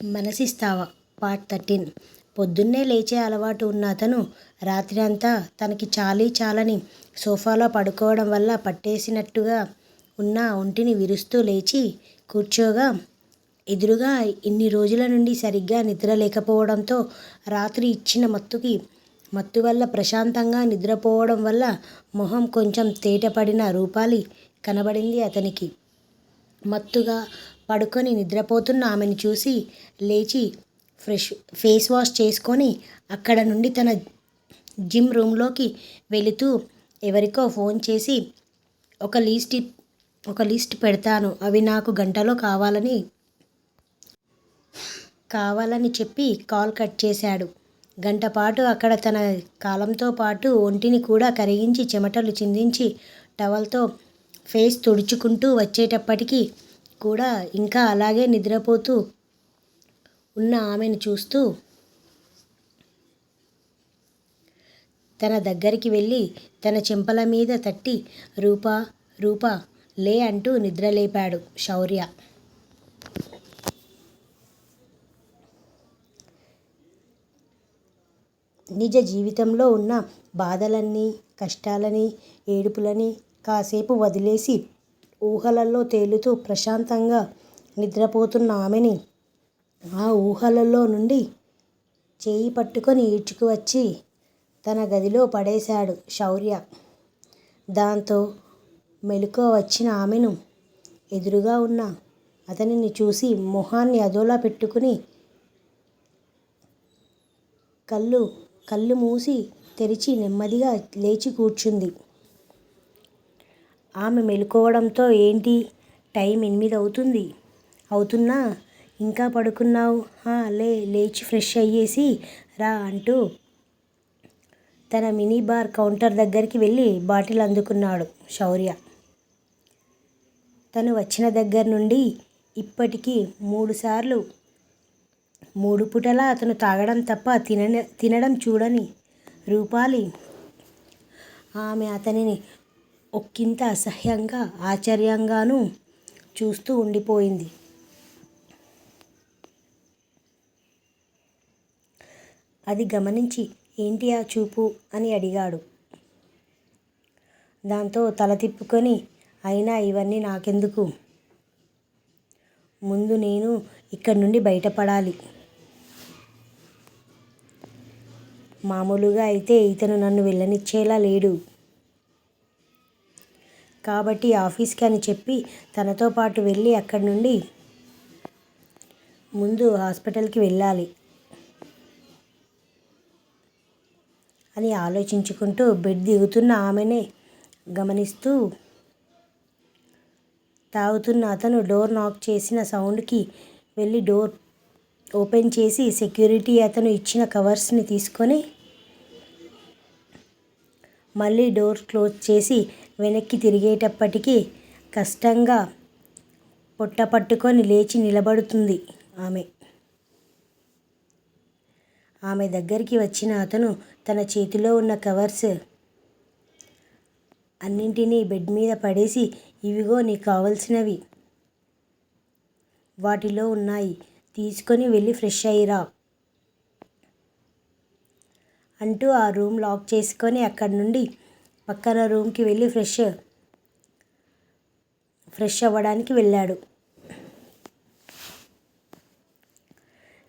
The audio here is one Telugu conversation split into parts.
మనసిస్తావా? Part thirteen. పొద్దున్నే లేచే అలవాటు ఉన్న అతను రాత్రి అంతా తనకి చాలీ చాలని సోఫాలో పడుకోవడం వల్ల పట్టేసినట్టుగా ఉన్న ఒంటిని విరుస్తూ లేచి కూర్చోగా ఎదురుగా ఇన్ని రోజుల నుండి సరిగ్గా నిద్ర లేకపోవడంతో రాత్రి ఇచ్చిన మత్తుకి మత్తు వల్ల ప్రశాంతంగా నిద్రపోవడం వల్ల మొహం కొంచెం తేటపడిన రూపాలి కనబడింది అతనికి. మత్తుగా పడుకొని నిద్రపోతున్న ఆమెను చూసి లేచి ఫ్రెష్ ఫేస్ వాష్ చేసుకొని అక్కడ నుండి తన జిమ్ రూమ్లోకి వెళుతూ ఎవరికో ఫోన్ చేసి ఒక లిస్ట్ ఒక లిస్ట్ పెడతాను. అవి నాకు గంటలో కావాలని కావాలని చెప్పి కాల్ కట్ చేశాడు. గంట పాటు అక్కడ తన కాలంతో పాటు ఒంటిని కూడా కరిగించి చెమటలు చిందించి టవల్తో ఫేస్ తుడుచుకుంటూ వచ్చేటప్పటికి కూడా ఇంకా అలాగే నిద్రపోతూ ఉన్న ఆమెను చూస్తూ తన దగ్గరికి వెళ్ళి తన చెంపల మీద తట్టి రూపా రూపా లే అంటూ నిద్రలేపాడు శౌర్య. నిజ జీవితంలో ఉన్న బాధలన్నీ కష్టాలని ఏడుపులని కాసేపు వదిలేసి ఊహలలో తేలుతూ ప్రశాంతంగా నిద్రపోతున్న ఆమెని ఆ ఊహలలో నుండి చేయి పట్టుకొని ఈడ్చుకు వచ్చి తన గదిలో పడేశాడు శౌర్య. దాంతో మెలకువ వచ్చిన ఆమెను ఎదురుగా ఉన్న అతనిని చూసి మొహాన్ని అదోలా పెట్టుకుని కళ్ళు కళ్ళు మూసి తెరిచి నెమ్మదిగా లేచి కూర్చుంది. ఆమె మెలుకోవడంతో ఏంటి? టైం ఎనిమిది అవుతుంది. అవుతున్నా? ఇంకా పడుకున్నావు? లే లేచి ఫ్రెష్ అయ్యేసి రా అంటూ తన మినీ బార్ కౌంటర్ దగ్గరికి వెళ్ళి బాటిల్ అందుకున్నాడు శౌర్య. తను వచ్చిన దగ్గర నుండి ఇప్పటికీ మూడుసార్లు మూడు పూటలా అతను తాగడం తప్ప తిన తినడం చూడని రూపాలి. ఆమె అతనిని ఒక్కింత అసహ్యంగా ఆశ్చర్యంగానూ చూస్తూ ఉండిపోయింది. అది గమనించి ఏంటి ఆ చూపు? అని అడిగాడు. దాంతో తల తిప్పుకొని అయినా ఇవన్నీ నాకెందుకు? ముందు నేను ఇక్కడి నుండి బయటపడాలి. మామూలుగా అయితే ఇతను నన్ను వెళ్ళనిచ్చేలా లేడు. కాబట్టి ఆఫీస్కి అని చెప్పి తనతో పాటు వెళ్ళి అక్కడి నుండి ముందు హాస్పిటల్కి వెళ్ళాలి అని ఆలోచించుకుంటూ బెడ్ దిగుతున్న ఆమెనే గమనిస్తూ తాగుతున్న అతను డోర్ నాక్ చేసిన సౌండ్కి వెళ్ళి డోర్ ఓపెన్ చేసి సెక్యూరిటీ అతను ఇచ్చిన కవర్స్ని తీసుకొని మళ్ళీ డోర్ క్లోజ్ చేసి వెనక్కి తిరిగేటప్పటికీ కష్టంగా పొట్ట పట్టుకొని లేచి నిలబడుతుంది ఆమె. ఆమె దగ్గరికి వచ్చిన అతను తన చేతిలో ఉన్న కవర్స్ అన్నింటినీ బెడ్ మీద పడేసి ఇవిగో నీకు కావలసినవి. వాటిలో ఉన్నాయి. తీసుకొని వెళ్ళి ఫ్రెష్ అయ్యిరా అంటూ ఆ రూమ్ లాక్ చేసుకొని అక్కడి నుండి పక్కన రూమ్కి వెళ్ళి ఫ్రెష్ ఫ్రెష్ అవ్వడానికి వెళ్ళాడు.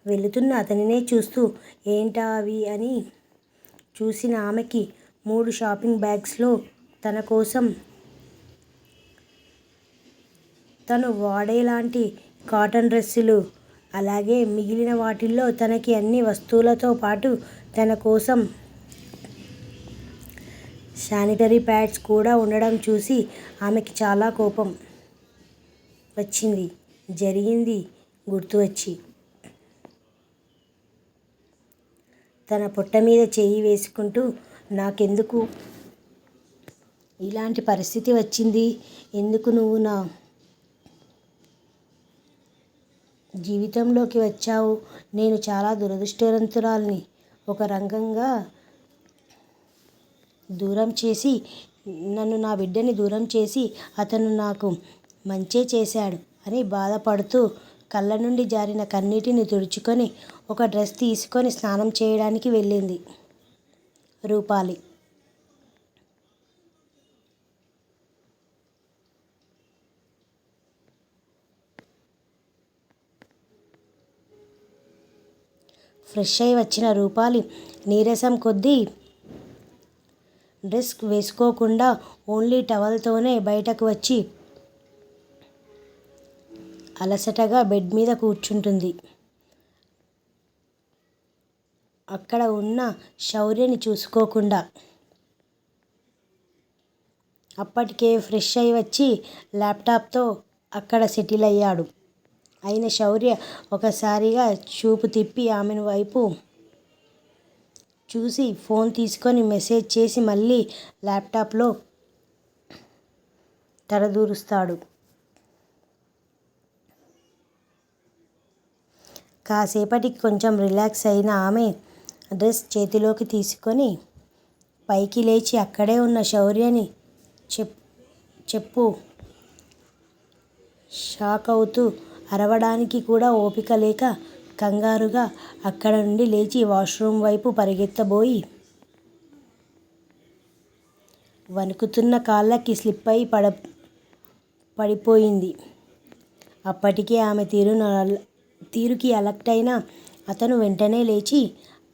వెళుతున్న అతనినే చూస్తూ ఏంటా అవి? అని చూసిన ఆమెకి మూడు షాపింగ్ బ్యాగ్స్లో తన కోసం తను వాడేలాంటి కాటన్ డ్రెస్సులు అలాగే మిగిలిన వాటిల్లో తనకి అన్ని వస్తువులతో పాటు తన కోసం శానిటరీ ప్యాడ్స్ కూడా ఉండడం చూసి ఆమెకి చాలా కోపం వచ్చింది జరిగింది గుర్తు వచ్చి తన పొట్ట మీద చేయి వేసుకుంటూ నాకెందుకు ఇలాంటి పరిస్థితి వచ్చింది? ఎందుకు నువ్వు నా జీవితంలోకి వచ్చావు? నేను చాలా దురదృష్టవంతురాల్ని. ఒక రంగంగా దూరం చేసి నన్ను నా బిడ్డని దూరం చేసి అతను నాకు మంచే చేశాడు అని బాధపడుతూ కళ్ళ నుండి జారిన కన్నీటిని తుడుచుకొని ఒక డ్రెస్ తీసుకొని స్నానం చేయడానికి వెళ్ళింది. రూపాలి. ఫ్రెష్ అయి వచ్చిన రూపాలి నీరసం కొద్దీ డ్రెస్క్ వేసుకోకుండా ఓన్లీ టవల్తోనే బయటకు వచ్చి అలసటగా బెడ్ మీద కూర్చుంటుంది. అక్కడ ఉన్న శౌర్యని చూసుకోకుండా. అప్పటికే ఫ్రెష్ అయి వచ్చి ల్యాప్టాప్తో అక్కడ సెటిల్ అయ్యాడు. అయిన శౌర్య ఒకసారిగా చూపు తిప్పి ఆమెను వైపు చూసి ఫోన్ తీసుకొని మెసేజ్ చేసి మళ్ళీ ల్యాప్టాప్లో తలదూరుస్తాడు. కాసేపటికి కొంచెం రిలాక్స్ అయిన ఆమె డ్రెస్ చేతిలోకి తీసుకొని పైకి లేచి అక్కడే ఉన్న శౌర్యని చెప్ చెప్పు. షాక్ అవుతూ అరవడానికి కూడా ఓపిక లేక కంగారుగా అక్కడ నుండి లేచి వాష్రూమ్ వైపు పరిగెత్తబోయి వణుకుతున్న కాళ్ళకి స్లిప్ అయి పడ పడిపోయింది. అప్పటికే ఆమె తీరును తీరుకి అలర్ట్ అయిన అతను వెంటనే లేచి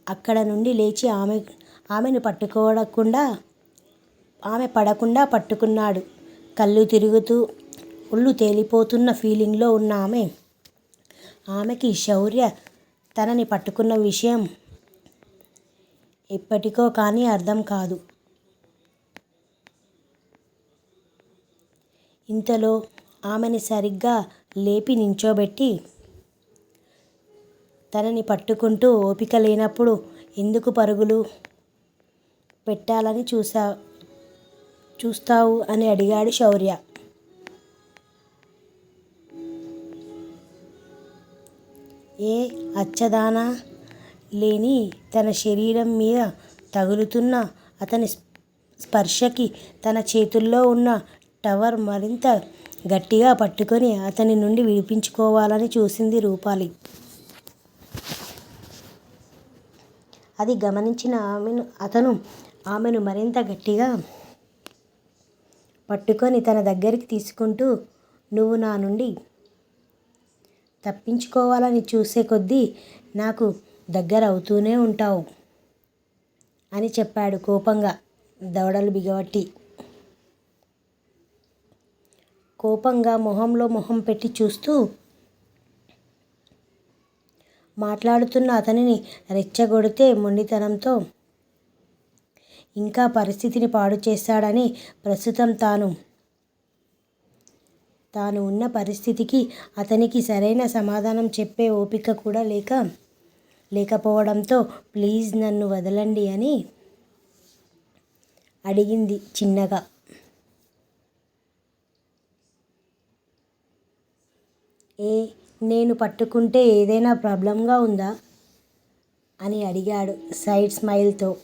అక్కడ నుండి లేచి ఆమె ఆమెను పట్టుకోవకుండా ఆమె పడకుండా పట్టుకున్నాడు. కళ్ళు తిరుగుతూ ఒళ్ళు తేలిపోతున్న ఫీలింగ్లో ఉన్న ఆమె ఆమెకి శౌర్య తనని పట్టుకున్న విషయం ఎప్పటికో కానీ అర్థం కాదు. ఇంతలో ఆమెని సరిగ్గా లేపి నించోబెట్టి తనని పట్టుకుంటూ ఓపిక లేనప్పుడు ఎందుకు పరుగులు పెట్టాలని చూసా చూస్తావు అని అడిగాడు శౌర్య. ఏ అచ్చదానా లేని తన శరీరం మీద తగులుతున్న అతని స్పర్శకి తన చేతుల్లో ఉన్న టవర్ మరింత గట్టిగా పట్టుకొని అతని నుండి విడిపించుకోవాలని చూసింది రూపాలి. అది గమనించిన ఆమెను అతను ఆమెను మరింత గట్టిగా పట్టుకొని తన దగ్గరికి తీసుకుంటూ నువ్వు నా నుండి తప్పించుకోవాలని చూసే కొద్దీ నాకు దగ్గర అవుతూనే ఉంటావు అని చెప్పాడు కోపంగా దవడలు బిగబట్టి కోపంగా మొహంలో మొహం పెట్టి చూస్తూ మాట్లాడుతున్న అతనిని రెచ్చగొడితే మొండితనంతో ఇంకా పరిస్థితిని పాడు చేస్తాడని ప్రస్తుతం తాను తాను ఉన్న పరిస్థితికి అతనికి సరైన సమాధానం చెప్పే ఓపిక కూడా లేక లేకపోవడంతో ప్లీజ్ నన్ను వదలండి అని అడిగింది చిన్నగా. ఏ నేను పట్టుకుంటే ఏదైనా ప్రాబ్లంగా ఉందా? అని అడిగాడు సైడ్ స్మైల్తో.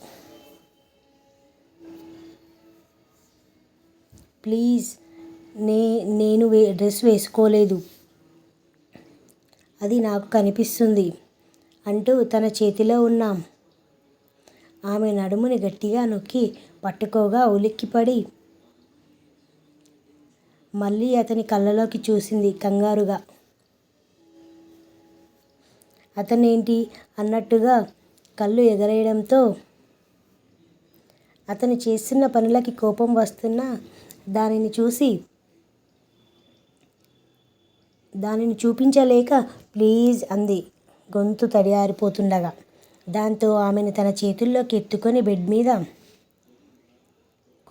ప్లీజ్ నే నేను వే డ్రెస్ వేసుకోలేదు. అది నాకు కనిపిస్తుంది అంటూ తన చేతిలో ఉన్న. ఆమె నడుముని గట్టిగా నొక్కి పట్టుకోగా ఉలిక్కిపడి మళ్ళీ అతని కళ్ళలోకి చూసింది కంగారుగా. అతనేంటి అన్నట్టుగా కళ్ళు ఎగరేయడంతో అతను చేస్తున్న పనులకి కోపం వస్తున్నా దానిని చూసి దానిని చూపించలేక ప్లీజ్ అంది. గొంతు తడియారిపోతుండగా. దాంతో ఆమెను తన చేతుల్లోకి ఎత్తుకొని బెడ్ మీద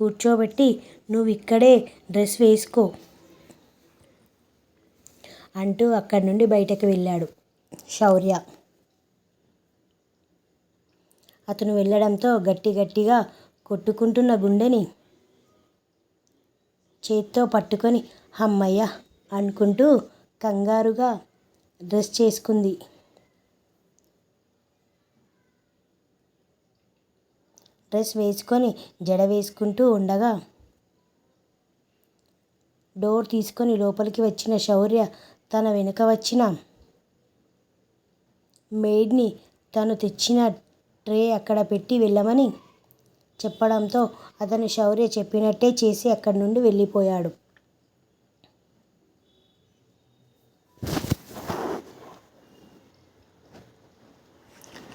కూర్చోబెట్టి నువ్వు ఇక్కడే డ్రెస్ వేసుకో అంటూ అక్కడి నుండి బయటకు వెళ్ళాడు శౌర్య. అతను వెళ్ళడంతో గట్టి గట్టిగా కొట్టుకుంటున్న గుండెని చేత్తో పట్టుకొని హమ్మయ్య అనుకుంటూ కంగారుగా డ్రెస్ చేసుకుంది. డ్రెస్ వేసుకొని జడ వేసుకుంటూ ఉండగా డోర్ తీసుకొని లోపలికి వచ్చిన శౌర్య తన వెనుక వచ్చిన మెయిడ్ని తను తెచ్చిన ట్రే అక్కడ పెట్టి వెళ్ళమని చెప్పడంతో అతను శౌర్య చెప్పినట్టే చేసి అక్కడి నుండి వెళ్ళిపోయాడు.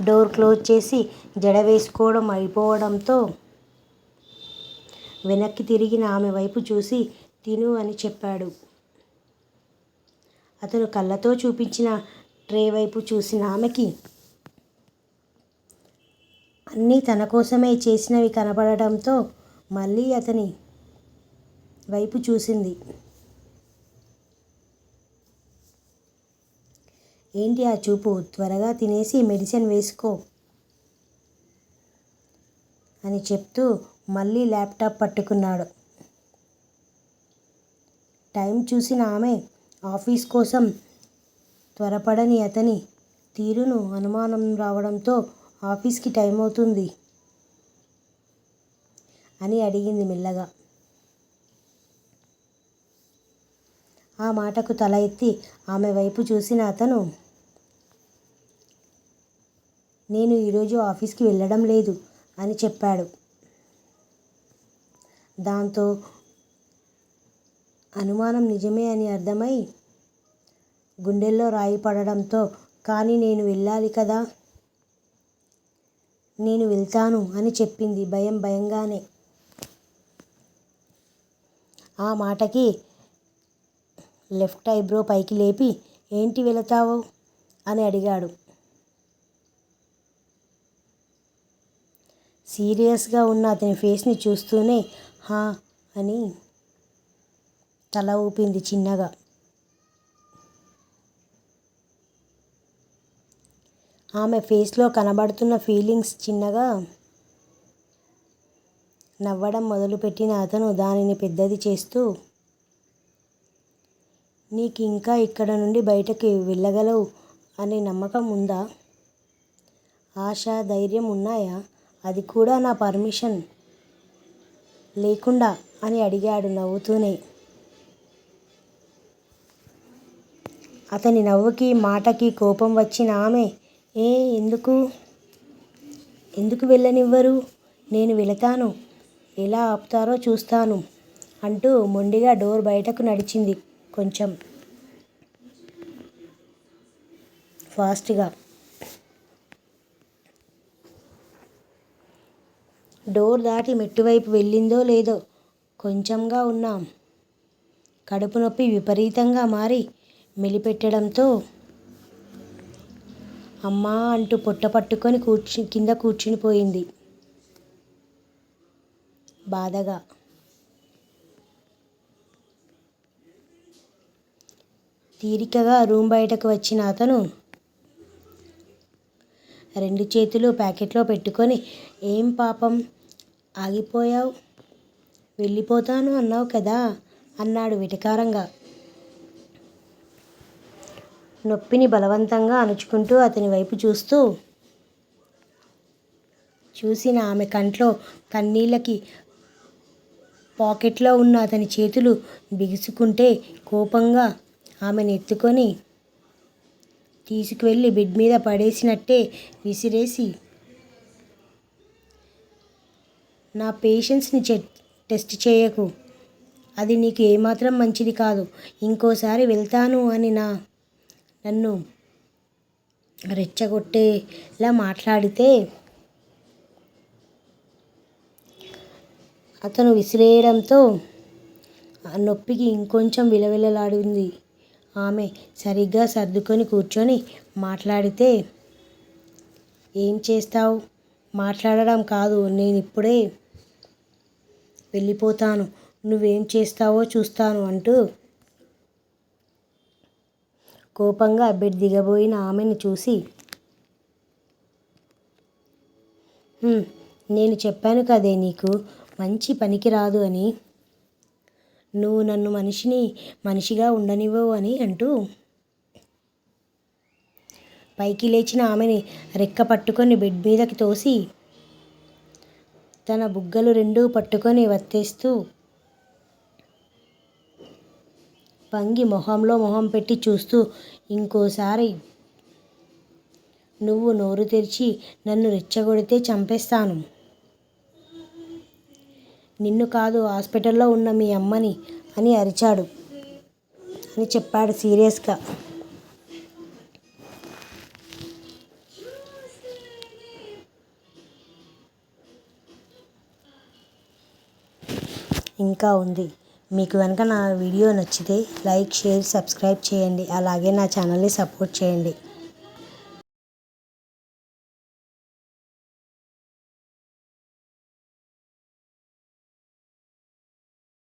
డోర్ క్లోజ్ చేసి జడ వేసుకోవడం అయిపోవడంతో వెనక్కి తిరిగిన ఆమె వైపు చూసి తిను అని చెప్పాడు. అతను కళ్ళతో చూపించిన ట్రే వైపు చూసిన ఆమెకి అన్నీ తన కోసమే చేసినవి కనపడటంతో మళ్ళీ అతని వైపు చూసింది. ఏంటి ఆ చూపు? త్వరగా తినేసి మెడిసిన్ వేసుకో. అని చెప్తూ మళ్ళీ ల్యాప్టాప్ పట్టుకున్నాడు. టైం చూసిన ఆమె ఆఫీస్ కోసం త్వరపడని అతని తీరును అనుమానం రావడంతో ఆఫీస్కి టైం అవుతుంది అని అడిగింది మెల్లగా. ఆ మాటకు తల ఎత్తి ఆమె వైపు చూసిన అతను నేను ఈరోజు ఆఫీస్కి వెళ్ళడం లేదు అని చెప్పాడు. దాంతో అనుమానం నిజమే అని అర్థమై గుండెల్లో రాయి పడడంతో కానీ నేను వెళ్ళాలి కదా నేను వెళ్తాను అని చెప్పింది భయం భయంగానే. ఆ మాటకి లెఫ్ట్ ఐబ్రో పైకి లేపి ఏంటి వెళతావు? అని అడిగాడు. సీరియస్గా ఉన్న అతని ఫేస్ని చూస్తూనే హా అని తల ఊపింది చిన్నగా. ఆమె ఫేస్లో కనబడుతున్న ఫీలింగ్స్ చిన్నగా నవ్వడం మొదలుపెట్టిన అతను దానిని పెద్దది చేస్తూ నీకు ఇంకా ఇక్కడ నుండి బయటకి వెళ్ళగలవు అనే నమ్మకం ఉందా? ఆశ ధైర్యం ఉన్నాయా? అది కూడా నా పర్మిషన్ లేకుండా అని అడిగాడు నవ్వుతూనే. అతని నవ్వుకి మాటకి కోపం వచ్చిన ఆమె ఏ ఎందుకు? ఎందుకు వెళ్ళనివ్వరు? నేను వెళతాను. ఎలా ఆపుతారో చూస్తాను అంటూ మొండిగా డోర్ బయటకు నడిచింది కొంచెం ఫాస్ట్గా. డోర్ దాటి మెట్టువైపు వెళ్ళిందో లేదో కొంచెంగా ఉన్నాం. కడుపు నొప్పి విపరీతంగా మారి మెలిపెట్టడంతో అమ్మా అంటూ పొట్ట పట్టుకొని కూర్చు కింద కూర్చునిపోయింది. బాధగా. తీరికగా రూమ్ బయటకు వచ్చిన అతను రెండు చేతులు ప్యాకెట్లో పెట్టుకొని ఏం పాపం? ఆగిపోయావు. వెళ్ళిపోతాను అన్నావు కదా అన్నాడు వెటకారంగా. నొప్పిని బలవంతంగా అణుచుకుంటూ అతని వైపు చూస్తూ. చూసిన ఆమె కంట్లో కన్నీళ్ళకి పాకెట్లో ఉన్న అతని చేతులు బిగుసుకుంటే కోపంగా ఆమెను ఎత్తుకొని తీసుకువెళ్ళి బెడ్ మీద పడేసినట్టే విసిరేసి నా పేషెన్స్ని చె టెస్ట్ చేయకు. అది నీకు ఏమాత్రం మంచిది కాదు. ఇంకోసారి వెళ్తాను అని నా నన్ను రెచ్చగొట్టేలా మాట్లాడితే అతను విసిరేయడంతో ఆ నొప్పికి ఇంకొంచెం విలవిలలాడింది. ఆమె సరిగ్గా సర్దుకొని కూర్చొని మాట్లాడితే ఏం చేస్తావు? మాట్లాడడం కాదు. నేను ఇప్పుడే వెళ్ళిపోతాను. నువ్వేం చేస్తావో చూస్తాను అంటూ కోపంగా బెడ్ దిగబోయిన ఆమెను చూసి నేను చెప్పాను కదే నీకు మంచి పనికి రాదు అని. నువ్వు నన్ను మనిషిని మనిషిగా ఉండనివ్వవు అని అంటూ పైకి లేచిన ఆమెని రెక్క పట్టుకొని బెడ్ మీదకి తోసి తన బుగ్గలు రెండూ పట్టుకొని వత్తేస్తూ పంగి మొహంలో మొహం పెట్టి చూస్తూ ఇంకోసారి నువ్వు నోరు తెరిచి నన్ను రెచ్చగొడితే చంపేస్తాను. నిన్ను కాదు హాస్పిటల్లో ఉన్న మీ అమ్మని అని అరిచాడు. అని చెప్పాడు సీరియస్గా. ఇంకా ఉంది. మీకు కనుక నా వీడియో నచ్చితే లైక్ షేర్ సబ్స్క్రైబ్ చేయండి. అలాగే నా ఛానల్ని సపోర్ట్ చేయండి.